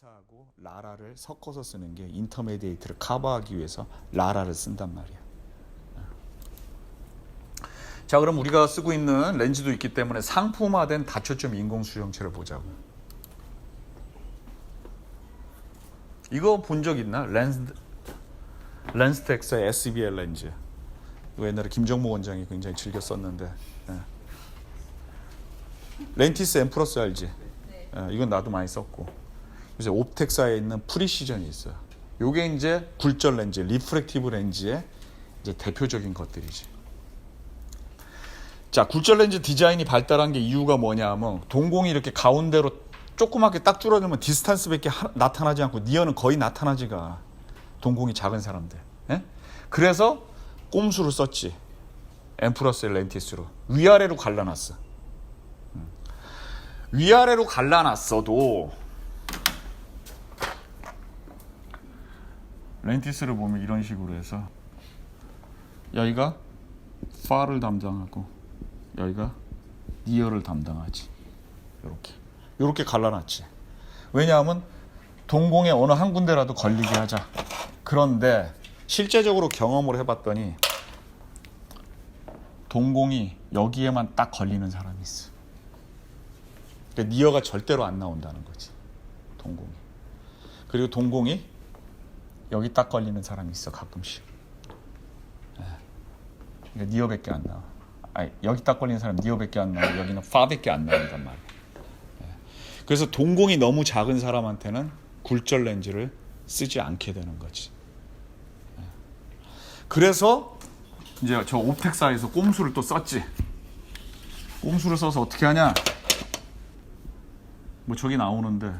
리사하고 라라를 섞어서 쓰는 게 인터메디에이트를 커버하기 위해서 라라를 쓴단 말이야. 자, 그럼 우리가 쓰고 있는 렌즈도 있기 때문에 상품화된 다초점 인공 수정체를 보자고. 이거 본 적 있나? 렌스 렌스텍스의 SBL 렌즈. 이거 옛날에 김정모 원장이 굉장히 즐겨 썼는데. 예. 렌티스 M 플러스 알지? 예, 이건 나도 많이 썼고. 요새 옵텍사에 있는 프리시전이 있어요. 요게 이제 굴절 렌즈, 리프렉티브 렌즈의 이제 대표적인 것들이지. 자, 굴절 렌즈 디자인이 발달한 게 이유가 뭐냐면 동공이 이렇게 가운데로 조그맣게 딱 줄어들면 디스탄스밖에 하- 나타나지 않고 니어는 거의 나타나지가 동공이 작은 사람들. 예? 그래서 꼼수를 썼지. M 플러스 렌티스로 위아래로 갈라놨어. 음. 위아래로 갈라놨어도 렌티스를 보면 이런 식으로 해서 여기가 파를 담당하고 여기가 니어를 담당하지. 이렇게 이렇게 갈라놨지. 왜냐하면 동공의 어느 한 군데라도 걸리게 하자. 그런데 실제적으로 경험을 해봤더니 동공이 여기에만 딱 걸리는 사람이 있어. 그러니까 니어가 절대로 안 나온다는 거지. 동공이. 그리고 동공이 여기 딱 걸리는 사람이 있어 가끔씩. 예. 그러니까 니어밖에 안 나와. 아니, 여기 딱 걸리는 사람 니어밖에 안 나와. 여기는 파밖에 안 나온단 말이야. 예. 그래서 동공이 너무 작은 사람한테는 굴절 렌즈를 쓰지 않게 되는 거지. 예. 그래서 이제 저 옵텍사에서 꼼수를 또 썼지. 꼼수를 써서 어떻게 하냐? 뭐 저기 나오는데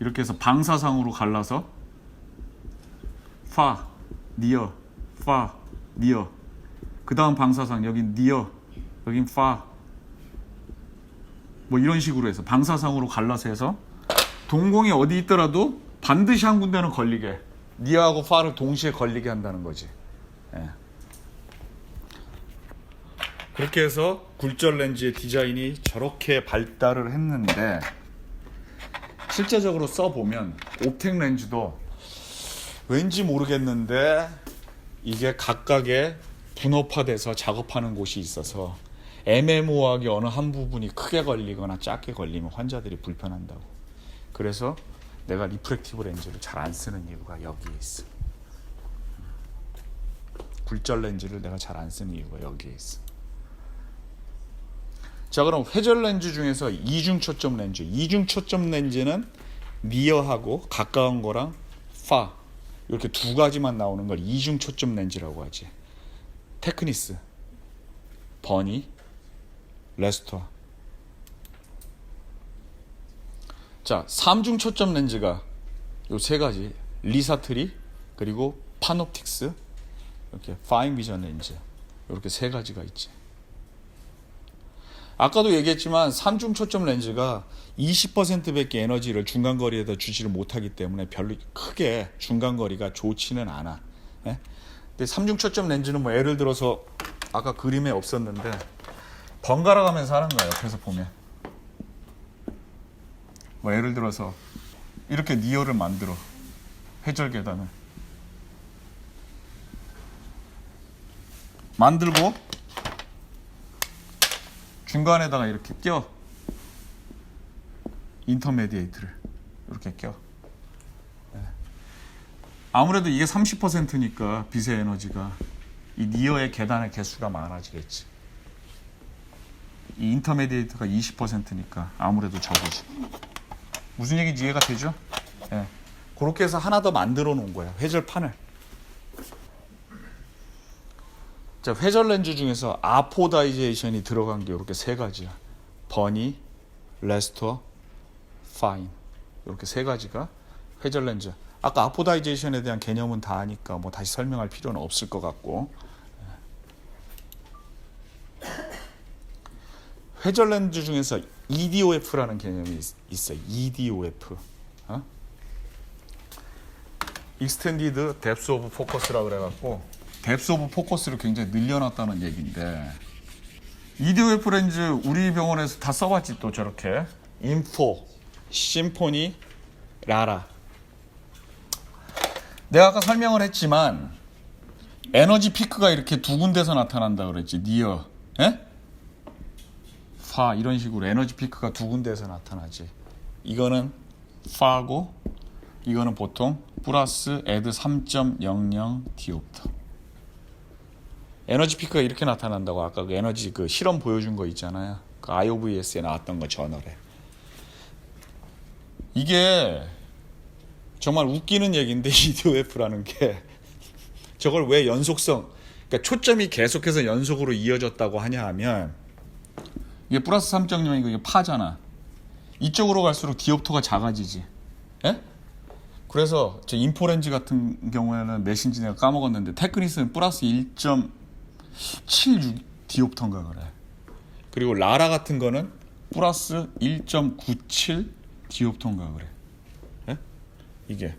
이렇게 해서 방사상으로 갈라서 파, 니어, 파, 니어. 그 다음 방사상 여긴 니어, 여긴 파. 뭐 이런 식으로 해서 방사상으로 갈라서 해서 동공이 어디 있더라도 반드시 한 군데는 걸리게 니어하고 파를 동시에 걸리게 한다는 거지. 예. 그렇게 해서 굴절 렌즈의 디자인이 저렇게 발달을 했는데 실제적으로 써보면 옵텍 렌즈도 왠지 모르겠는데 이게 각각의 분업화돼서 작업하는 곳이 있어서 애매모호하게 어느 한 부분이 크게 걸리거나 작게 걸리면 환자들이 불편한다고. 그래서 내가 리프렉티브 렌즈를 잘 안 쓰는 이유가 여기에 있어. 굴절 렌즈를 내가 잘 안 쓰는 이유가 여기에 있어. 자 그럼 회절 렌즈 중에서 이중 초점 렌즈. 이중 초점 렌즈는 니어하고 가까운 거랑 파 이렇게 두 가지만 나오는 걸 이중 초점 렌즈라고 하지. 테크니스, 버니, 레스토. 자, 삼중 초점 렌즈가 요 세 가지. 리사트리 그리고 파노틱스 이렇게 파인 비전 렌즈 이렇게 세 가지가 있지. 아까도 얘기했지만 삼중 초점 렌즈가 20%밖에 에너지를 중간 거리에다 주지를 못하기 때문에 별로 크게 중간 거리가 좋지는 않아. 예? 근데 삼중 초점 렌즈는 뭐 예를 들어서 아까 그림에 없었는데 번갈아 가면서 하는 거예요. 옆에서 보면. 뭐 예를 들어서 이렇게 니어를 만들어 회절 계단을 만들고 중간에다가 이렇게 껴 인터메디에이트를 이렇게 껴 예. 아무래도 이게 30%니까 빛의 에너지가 이 니어의 계단의 개수가 많아지겠지 이 인터메디에이트가 20%니까 아무래도 적으지 무슨 얘기인지 이해가 되죠? 예. 그렇게 해서 하나 더 만들어 놓은 거야 회절판을 자, 회절 렌즈 중에서 아포다이제이션이 들어간 게 이렇게 세 가지야. 버니, 레스토어, 파인. 이렇게 세 가지가 회절 렌즈. 아까 아포다이제이션에 대한 개념은 다 아니까 뭐 다시 설명할 필요는 없을 것 같고. 회절 렌즈 중에서 EDOF라는 개념이 있- 있어. EDOF. 어? Extended Depth of Focus라 그래 갖고 뎁스 오브 포커스를 굉장히 늘려놨다는 얘기인데 이디오F 렌즈 우리 병원에서 다 써봤지 또 저렇게 인포, 심포니, 라라. 내가 아까 설명을 했지만 에너지 피크가 이렇게 두 군데서 나타난다 그랬지. 니어, 예? 파 이런 식으로 에너지 피크가 두 군데에서 나타나지. 이거는 파고 이거는 보통 플러스 에드 3.00 디옵터. 에너지 피크가 이렇게 나타난다고 아까 그 에너지 그 실험 보여준 거 있잖아요. 그 IOVS에 나왔던 거 저널에. 이게 정말 웃기는 얘기인데 EDOF라는 게 저걸 왜 연속성 그러니까 초점이 계속해서 연속으로 이어졌다고 하냐 하면 이게 플러스 3.0이고 이게 파잖아. 이쪽으로 갈수록 디옵터가 작아지지. 예? 그래서 저 인포렌즈 같은 경우에는 몇인지 내가 까먹었는데 테크니스는 플러스 1.76 디옵터인가 그래. 그리고 라라 같은 거는 플러스 1.97 디옵터인가 그래. 예? 이게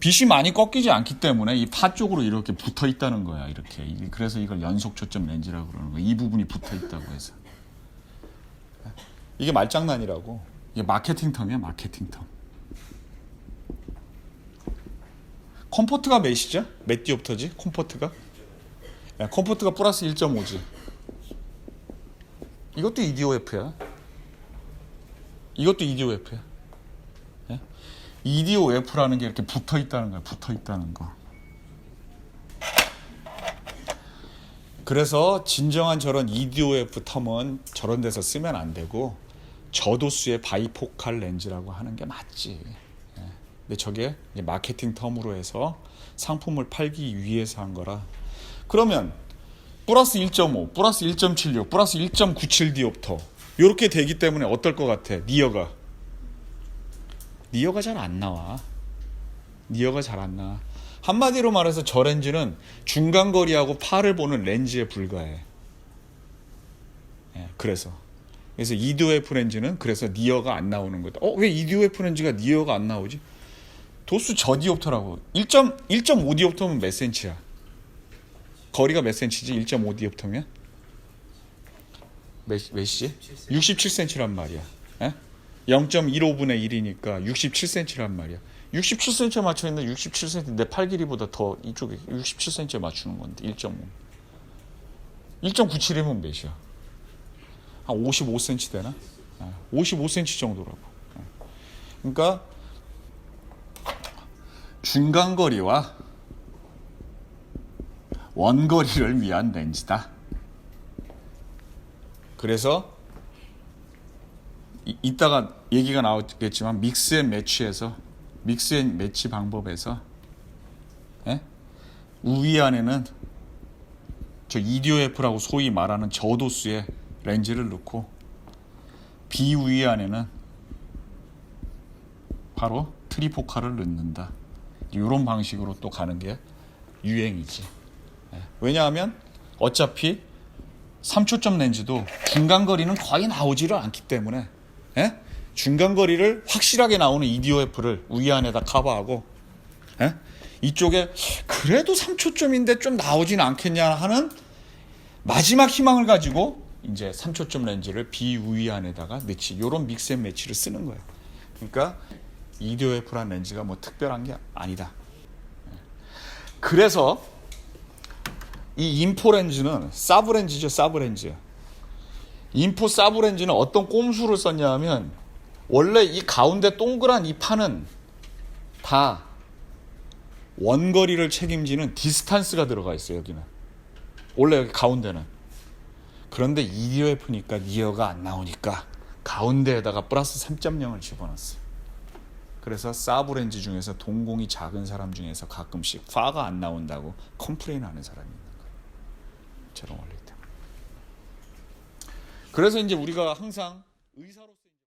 빛이 많이 꺾이지 않기 때문에 이 파 쪽으로 이렇게 붙어 있다는 거야. 이렇게. 그래서 이걸 연속 초점 렌즈라고 그러는 거야. 이 부분이 붙어 있다고 해서. 이게 말장난이라고. 이게 마케팅 텀이야, 마케팅 텀. 컴포트가 몇이죠? 몇 디옵터지? 컴포트가? 야, 컴포트가 플러스 1.5지. 이것도 EDOF야. 이것도 EDOF야. 예? EDOF라는 게 이렇게 붙어 있다는 거야. 붙어 있다는 거. 그래서 진정한 저런 EDOF 텀은 저런 데서 쓰면 안 되고 저도수의 바이포칼 렌즈라고 하는 게 맞지. 예. 근데 저게 마케팅 텀으로 해서 상품을 팔기 위해서 한 거라. 그러면 플러스 1.5, 플러스 1.76, 플러스 1.97 디옵터 이렇게 되기 때문에 어떨 것 같아? 니어가 니어가 잘 안 나와. 니어가 잘 안 나와. 한마디로 말해서 저 렌즈는 중간 거리하고 파를 보는 렌즈에 불과해. 예, 그래서 그래서 EDOF 렌즈는 그래서 니어가 안 나오는 거다. 어, 왜 EDOF 렌즈가 니어가 안 나오지? 도수 저디옵터라고. 1.1.5 디옵터면 몇 센치야? 거리가 몇 센치지? 1.5 디옵터면? 몇, 몇이지? 67cm란 말이야. 예? 0.15분의 1이니까 67cm란 말이야. 67cm에 맞춰 있는 67cm 내 팔 길이보다 더 이쪽에 67cm에 맞추는 건데 1.5. 1.97이면 몇이야? 한 55cm 되나? 55cm 정도라고. 그러니까 중간 거리와 원거리를 위한 렌즈다. 그래서 이, 이따가 얘기가 나오겠지만 믹스 앤 매치에서 믹스 앤 매치 방법에서 예? 우위 안에는 저 EDOF라고 소위 말하는 저도수의 렌즈를 넣고 비우위 안에는 바로 트리포카를 넣는다. 이런 방식으로 또 가는 게 유행이지. 예. 왜냐하면 어차피 3초점 렌즈도 중간 거리는 거의 나오지를 않기 때문에 예? 중간 거리를 확실하게 나오는 EDOF를 우위 안에다 커버하고 예? 이쪽에 그래도 3초점인데 좀 나오진 않겠냐 하는 마지막 희망을 가지고 이제 3초점 렌즈를 비우위 안에다가 넣지. 이런 믹스 앤 매치를 쓰는 거예요. 그러니까 EDOF라는 렌즈가 뭐 특별한 게 아니다. 그래서 이 인포 렌즈는 사브 렌즈죠, 사브 렌즈. 인포 사브 렌즈는 어떤 꼼수를 썼냐 하면 원래 이 가운데 동그란 이 판은 다 원거리를 책임지는 디스탄스가 들어가 있어요, 여기는. 원래 여기 가운데는. 그런데 EDOF니까 니어가 안 나오니까 가운데에다가 플러스 3.0을 집어넣었어. 그래서 사브 렌즈 중에서 동공이 작은 사람 중에서 가끔씩 파가 안 나온다고 컴플레인 하는 사람이 저런 원리 때문에. 그래서 이제 우리가 항상 의사로서